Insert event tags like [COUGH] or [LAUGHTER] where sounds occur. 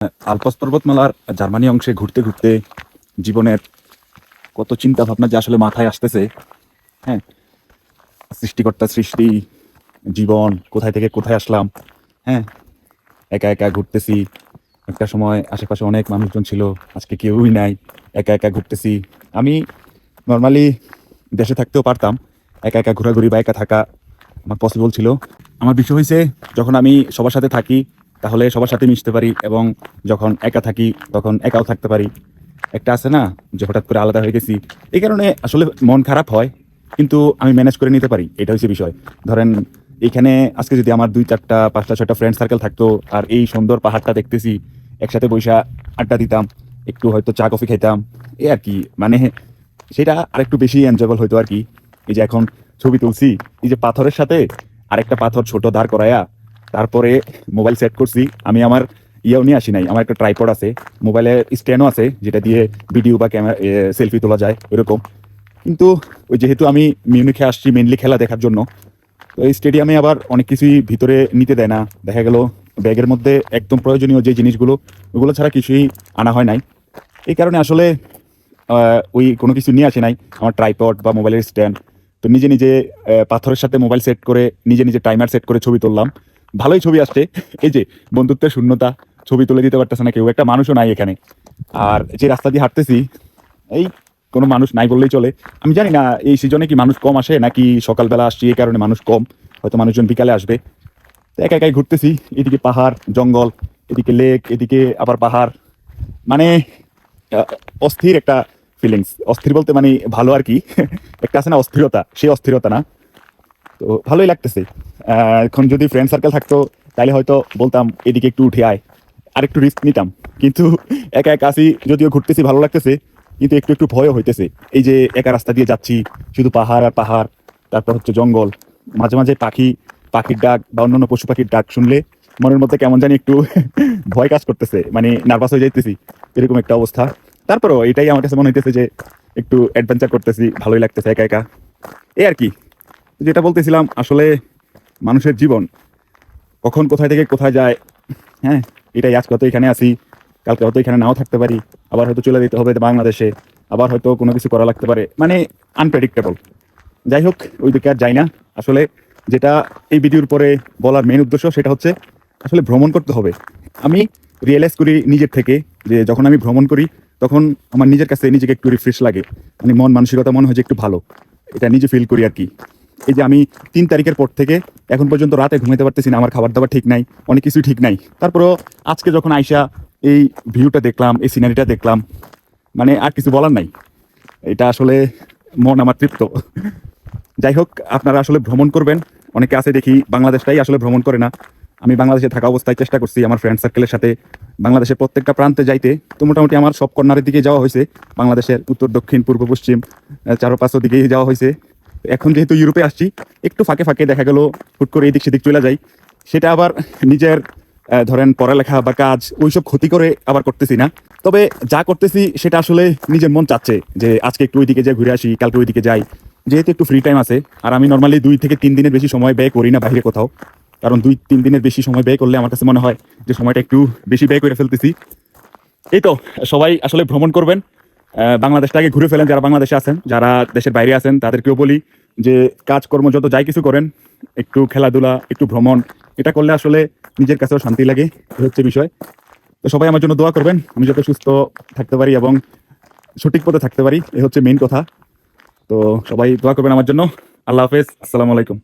Alps পর্বতমালার Germany অংশে ঘুরতে ঘুরতে জীবনের কত চিন্তা ভাবনা যে আসলে মাথায় আসতেছে হ্যাঁ? সৃষ্টিকর্তা, সৃষ্টি, জীবন, কোথায় থেকে কোথায় আসলাম হ্যাঁ? একা একা ঘুরতেছি। একটা সময় আশেপাশে অনেক মানুষজন ছিল, আজকে কেউই নাই। একা একা ঘুরতেছি। আমি নর্মালি দেশে থাকতেও পারতাম। একা একা ঘোরাঘুরি বা একা থাকা আমার পসিবল ছিল। আমার বিষয় হয়েছে যখন আমি সবার সাথে থাকি তাহলে সবার সাথে মিশতে পারি এবং যখন একা থাকি, তখন একাও থাকতে পারি। একটা আছে না, যে হঠাৎ করে আলাদা হয়ে গেছি। এই কারণে আসলে মন খারাপ হয়, কিন্তু আমি ম্যানেজ করে নিতে পারি। এটা হচ্ছে বিষয়। ধরেন, এখানে আজকে যদি আমার দুই চারটা, পাঁচটা, ছয়টা ফ্রেন্ড সার্কেল থাকতো, আর এই সুন্দর পাহাড়টা দেখতেছি, একসাথে বৈশা আড্ডা দিতাম, একটু হয়তো চা, কফি খেতাম এ আর কি। মানে সেটা আরেকটু বেশি এনজয়েবল হইতো আর কি। এই যে এখন ছবি তুলছি, এই যে পাথরের সাথে আরেকটা পাথর ছোট দাঁড় করায়া তারপরে মোবাইল সেট করছি। আমি আমার ইয়েও নিয়ে আসি নাই, আমার একটা ট্রাইপড আছে। মোবাইলের স্ট্যান্ডও আছে, যেটা দিয়ে ভিডিও বা ক্যামেরা সেলফি তোলা যায় ওইরকম কিন্তু ওই যেহেতু আমি মিউনিখে আসছি মেনলি খেলা দেখার জন্য, তো এই স্টেডিয়ামে আবার অনেক কিছুই ভিতরে নিতে দেয় না। দেখা গেল ব্যাগের মধ্যে একদম প্রয়োজনীয় যে জিনিসগুলো, ওগুলো ছাড়া কিছুই আনা হয় নাই। এই কারণে আসলে ওই কোনো কিছু নিয়ে আসি নাই, আমার ট্রাইপড বা মোবাইলের স্ট্যান্ড তো নিজে নিজে পাথরের সাথে মোবাইল সেট করে, নিজে নিজে টাইমার সেট করে ছবি তুললাম। ভালোই ছবি আসছে। এই যে, বন্ধুত্বের শূন্যতা, ছবি তুলে দিতে পারতেছে না কেউ, একটা মানুষও নাই এখানে। আর যে রাস্তা দিয়ে হাঁটতেছি, এই কোনো মানুষ নাই বললেই চলে। আমি জানি না, এই সিজনে কি মানুষ কম আসে, নাকি সকালবেলা আসছি এই কারণে মানুষ কম? হয়তো মানুষজন বিকালে আসবে। তো একা একাই ঘুরতেছি, এদিকে পাহাড়, জঙ্গল, এদিকে লেক এদিকে আবার পাহাড়। মানে অস্থির একটা ফিলিংস অস্থির বলতে মানে ভালো আর কি। [LAUGHS] একটা আছে না অস্থিরতা সেই অস্থিরতা না। তো ভালোই লাগতেছে। এখন যদি ফ্রেন্ড সার্কেল থাকতো, তাহলে হয়তো বলতাম, এদিকে একটু উঠে আয়। আর একটু রিস্ক নিতাম। কিন্তু [LAUGHS] একা একা আসি যদিও ঘুরতেছি, ভালো লাগতেছে, কিন্তু একটু একটু ভয়ও হইতেছে। এই যে একা রাস্তা দিয়ে যাচ্ছি, শুধু পাহাড় আর পাহাড়, তারপর হচ্ছে জঙ্গল। মাঝে মাঝে পাখি, পাখির ডাক বা অন্যান্য পশু পাখির ডাক শুনলে মনের মধ্যে কেমন জানি একটু [LAUGHS] ভয় কাজ করতেছে মানে নার্ভাস হয়ে যাইতেছি, এরকম একটা অবস্থা। তারপরও এটাই আমার কাছে মনে হইতেছে যে, একটু অ্যাডভেঞ্চার করতেছি, ভালোই লাগতেছে একা একা। এই আর কি। যেটা বলতেছিলাম, আসলে মানুষের জীবন কখন কোথায় থেকে কোথায় যায় হ্যাঁ এটাই আজকে হয়তো এখানে আসি কালকে হয়তো এখানে নাও থাকতে পারি, আবার হয়তো চলে যেতে হবে বাংলাদেশে, আবার হয়তো কোনো কিছু করা লাগতে পারে মানে আনপ্রেডিক্টেবল যাই হোক, ওই দিকে আর যাই না। আসলে যেটা এই ভিডিওর পরে বলার মেন উদ্দেশ্য, সেটা হচ্ছে আসলে ভ্রমণ করতে হবে। আমি রিয়েলাইজ করি নিজের থেকে যে যখন আমি ভ্রমণ করি, তখন আমার নিজের কাছে নিজেকে একটু রিফ্রেশ লাগে। মানে মন, মানসিকতা মনে হয় যে একটু ভালো। এটা নিজে ফিল করি আর কি। এই যে আমি তিন তারিখের পর থেকে এখন পর্যন্ত রাতে ঘুমাতে পারতেছি না আমার খাবার দাবার ঠিক নাই অনেক কিছুই ঠিক নাই। তারপরও আজকে যখন আইসা এই ভিউটা দেখলাম এই সিনারিটা দেখলাম মানে আর কিছু বলার নাই। এটা আসলে মন আমার তৃপ্ত। যাই হোক আপনারা আসলে ভ্রমণ করবেন। অনেকে আছে দেখি বাংলাদেশটাই আসলে ভ্রমণ করে না। আমি বাংলাদেশে থাকা অবস্থায় চেষ্টা করছি আমার ফ্রেন্ড সার্কেলের সাথে বাংলাদেশের প্রত্যেকটা প্রান্তে যাইতে। তো মোটামুটি আমার সব কর্নারের দিকে যাওয়া হয়েছে। বাংলাদেশের উত্তর দক্ষিণ পূর্ব পশ্চিম আহ, চারো পাঁচো দিকেই যাওয়া হয়েছে। এখন যেহেতু ইউরোপে আসছি, একটু ফাঁকে ফাঁকে দেখা গেল, হুট করে এদিক সেদিক চলে যাই। সেটা আবার নিজের ধরেন পড়ালেখা বা কাজ, ওইসব ক্ষতি করে আবার করতেছি না। তবে যা করতেছি, সেটা আসলে নিজের মন চাচ্ছে যে আজকে একটু ওইদিকে যাই ঘুরে আসি, কালকে ওইদিকে যাই। যেহেতু একটু ফ্রি টাইম আছে, আর আমি নর্মালি দুই থেকে তিন দিনের বেশি সময় ব্যয় করি না বাইরে কোথাও। কারণ দুই, তিন দিনের বেশি সময় ব্যয় করলে আমার কাছে মনে হয় যে সময়টা একটু বেশি ব্যয় করে ফেলতেছি। এই তো, সবাই আসলে ভ্রমণ করবেন। বাংলাদেশটাকে ঘুরে ফেলেন যারা বাংলাদেশে আছেন, যারা দেশের বাইরে আছেন, তাদেরকেও বলি যে কাজকর্ম যত যাই কিছু করেন, একটু খেলাধুলা, একটু ভ্রমণ, এটা করলে আসলে নিজের কাছেও শান্তি লাগে হচ্ছে বিষয়। তো সবাই আমার জন্য দোয়া করবেন, আমি যত সুস্থ থাকতে পারি এবং সঠিক পথে থাকতে পারি, এ হচ্ছে মেইন কথা। তো সবাই দোয়া করবেন আমার জন্য। আল্লাহ হাফেজ, আসসালামু আলাইকুম।